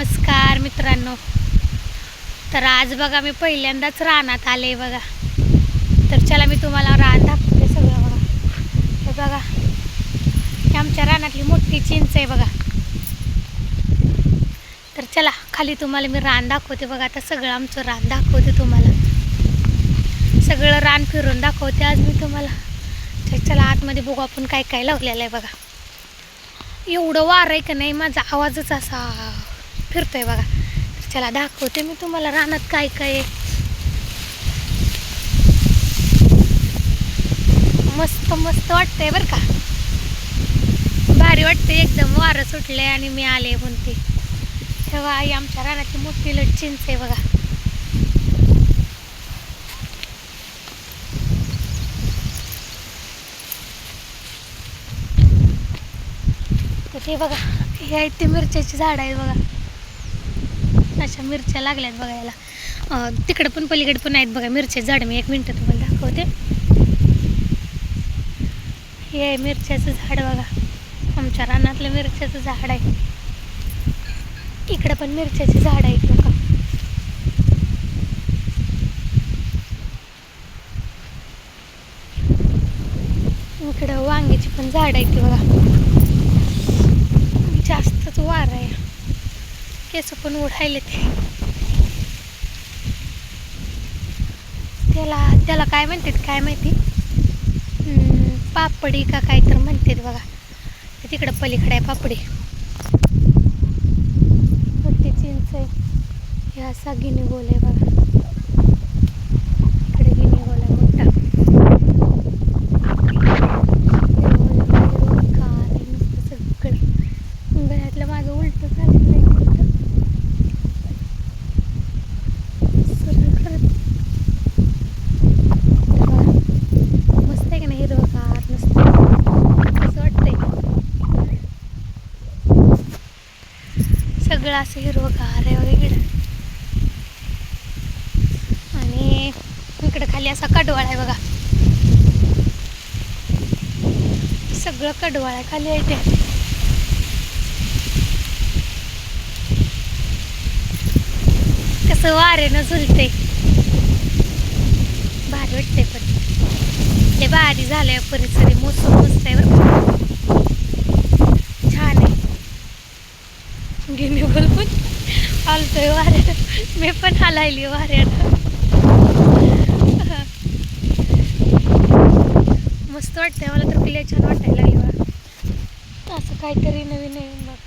नमस्कार मित्रांनो. तर आज बघा मी पहिल्यांदाच रानात आले बघा. तर चला मी तुम्हाला रान दाखवते सगळं बघा. तर बघा. ही आमच्या रानातली मोठी चिंच आहे बघा. तर चला खाली तुम्हाला मी रान दाखवते बघा. आता सगळं आमचं रान दाखवते तुम्हाला. सगळं रान फिरून दाखवते आज मी तुम्हाला. तर चला आतमध्ये बघू आपण काय काय लावलेलं आहे बघा. एवढं वार आहे का नाही? माझा आवाजच असा. फिरतोय बघा. तर चला दाखवते मी तुम्हाला रानात काय काय आहे. मस्त मस्त वाटतंय बरं का. भारी वाटते एकदम वारं सुटले आणि मी आले म्हणते. तेव्हा आई आमच्या रानाची मोठी लट चिंच आहे बघा. ते बघा हे आहेत ते मिरच्याची झाडं आहे बघा. अशा मिरच्या लागल्यात बघायला. तिकडं पण पलीकडे पण आहेत बघा मिरच्या झाड. मी एक मिनटं तुम्हाला दाखवते. हे आहे मिरच्याचं झाड बघा. आमच्या रानातलं मिरच्याचं झाड आहे. इकडं पण मिरच्याची झाड आहेत बघा. इकडं वांग्याची पण झाड आहेत ती बघा. जास्तच वार आहे. केस पण उडायले ते त्याला त्याला काय म्हणतात काय माहिती? पापडी का काय तर म्हणतात बघा. तिकडं पलीकडे आहे पापडी. ती चिंच आहे. ह्या असा गिनी गोल आहे बघा इकडे गिनी गोल आहे मोठा हिरवं- हिरवंगार आहे नुसतं सगळं गळ्यातलं माझं उलट झालेलं आहे इकडं. सरळ करत तेव्हा मस्त आहे का नाही हिरवगार नुसतं कसं वाटतंय सगळं असं हिरवगार आहे बघा इकडं आणि इकडं खाली असा कडवाळ आहे बघा. सगळं कडवाळ आहे खाली आहे ते. कसं वारेनं झुलते भारी वाटते पण. ते भारी झालंय परिसर मोसम मस्त आहे बरं का. छान आहे गिनी बोलून. आलतोय वाऱ्यात मी पण हालायली वाऱ्यात मस्त वाटतंय मला तर किल्ले छान वाटायला लागली असं काहीतरी नवीन नवीन बघ.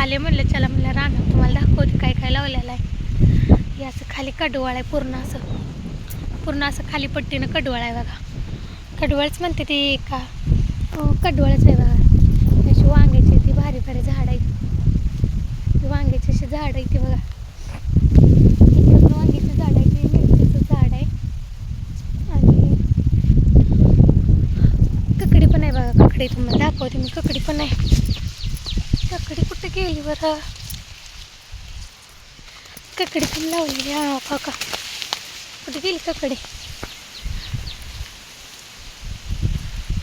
आले म्हणलं चला म्हणलं रानात तुम्हाला दाखवते काय काय लावलेलं आहे. हे असं खाली कडवाळ आहे पूर्ण असं. पूर्ण असं खाली पट्टीनं कडवाळ आहे बघा. कडवळच म्हणते ती का? हो कडवळच आहे बघा. अशी वांग्याची भारी भारी झाड आहेत. वांग्याची अशी झाड आहे ते बघा. इकडे झाड आहे ती मिरचीचं झाड आहे. आणि ककडी पण आहे बघा ककडी तुम्हाला दाखवते मी ककडी पण आहे. ककडी कुठे गेली बरं? ककडी पण लावलेली हा काका. कुठे गेली ककडी?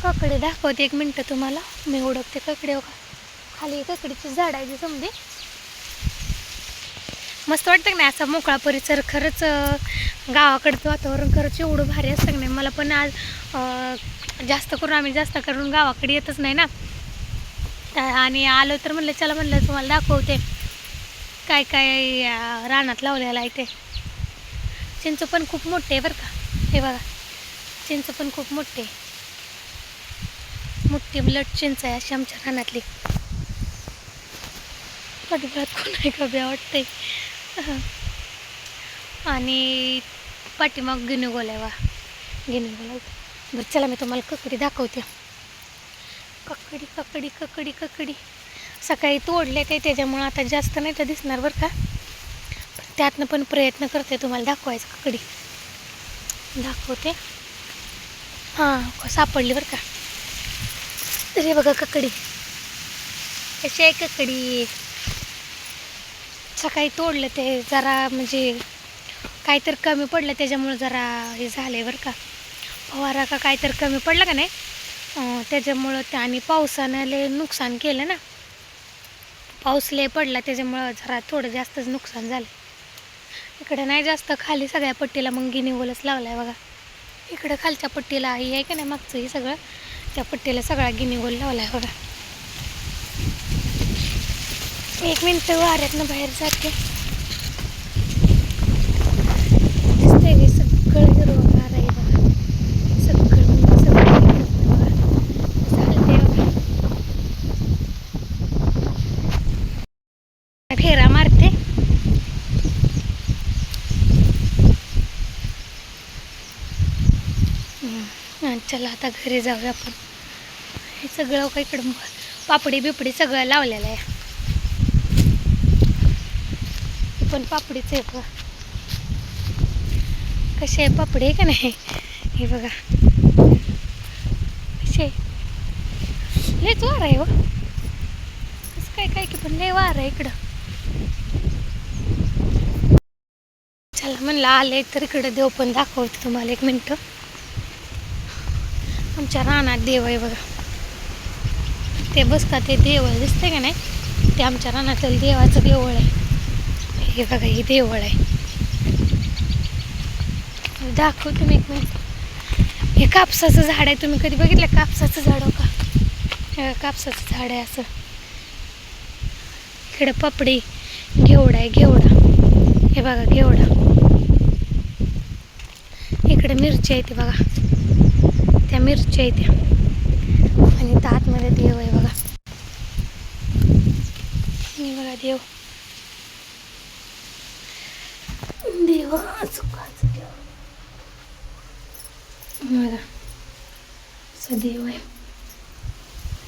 काकडे दाखवते एक मिनटं तुम्हाला. मी ओळखते ककडे बघा. खाली ककडीची झाड आहे समजे. मस्त वाटतं का नाही असा मोकळा परिसर खरंच गावाकडचं वातावरण खरंच एवढं भारी असतं का नाही. मला पण आज जास्त करून आम्ही जास्त करून गावाकडे येतच नाही ना. आणि आलो तर म्हणलं चला म्हणलं तुम्हाला दाखवते. काय काय रानात लावलेलं आहे ते. चिंच पण खूप मोठे आहे बरं का. हे बघा चिंच पण खूप मोठे. आहे. मोठी ब्लड चिंच आहे अशी आमच्या रानातली. पाठीभरात कोणा आहे वाटते आणि पाठीमाग गिनू आहे वा. गिनीगोल बरं चला मी तुम्हाला ककडी दाखवते. ककडी ककडी ककडी ककडी. सकाळी तोडल्या ते त्याच्यामुळं आता जास्त नाही तर दिसणार बरं का. पण त्यातनं पण प्रयत्न करते तुम्हाला दाखवायचं ककडी. दाखवते. हां सापडली बरं का. तरी बघा ककडी. कशी आहे ककडी? सकाळी तोडलं ते जरा म्हणजे काहीतरी कमी पडलं त्याच्यामुळं जरा हे झालं आहे बरं का. फवारा का काहीतरी कमी पडलं का नाही? त्याच्यामुळं ते आणि पावसानं लय नुकसान केलं ना. पाऊस लय पडला त्याच्यामुळं जरा थोडं जास्तच नुकसान झालं इकडं नाही जास्त खाली सगळ्या पट्टीला मग गिनीवलच लावला आहे बघा. इकडं खालच्या पट्टीला ही आहे का नाही मागचं हे सगळं? त्या पट्टीला सगळा गिनीगोल लावला आहे बघा. एक मिनटं वाऱ्यातनं बाहेर जाते. दिसतंय हे सगळं हिरवंगार आहे बघा. सगळं म्हणजे सगळं हिरवं फेरा मारते. चला आता घरी जाऊया आपण. हे सगळं काही इकडं पापडी बिपडी सगळं लावलेलं आहे हे पण पापडीच आहे बघा. कसे आहे? पापडी आहे का नाही? हे बघा. कसे लयच वार आहे हो. कसं काय काय की पण लय वार आहे इकडं. चला म्हणलं आले तर इकडं देव पण दाखवते तुम्हाला एक मिनटं. आमच्या रानात देव आहे बघा. ते बसतात ते देवळ दिसते का नाही? ते आमच्या रानातलं देवाचं देवळ आहे. हे बघा हे देवळ आहे. दाखवू तुम्ही एक मिनिट. हे कापसाचं झाड आहे. तुम्ही कधी बघितलं कापसाचं झाड हो का? हे कापसाचं झाड आहे असं. इकडं पपडी घेवडा आहे घेवडा. हे बघा घेवडा. इकडे मिरची आहे ती बघा. त्या मिरच्या आहे त्या. आणि त्या आतमध्ये देव आहे बघा. बघा देव. देव देव बघा असं देव आहे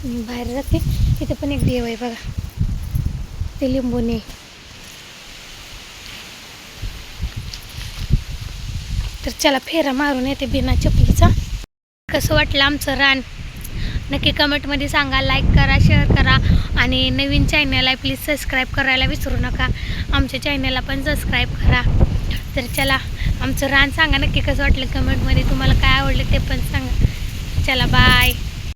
मी बाहेर जाते इथे पण एक देव आहे बघा ते लिंबूने तर चला फेरा मारून येते बिना चपलीचा कसं वाटलं आमचं रान नक्की कमेंटमध्ये सांगा लाईक करा शेअर करा आणि नवीन चॅनल आहे प्लीज सबस्क्राईब करायला विसरू नका. आमच्या चॅनलला पण सबस्क्राईब करा. तर चला आमचं रान सांगा नक्की कसं वाटलं कमेंटमध्ये तुम्हाला काय आवडलं ते पण सांगा. चला बाय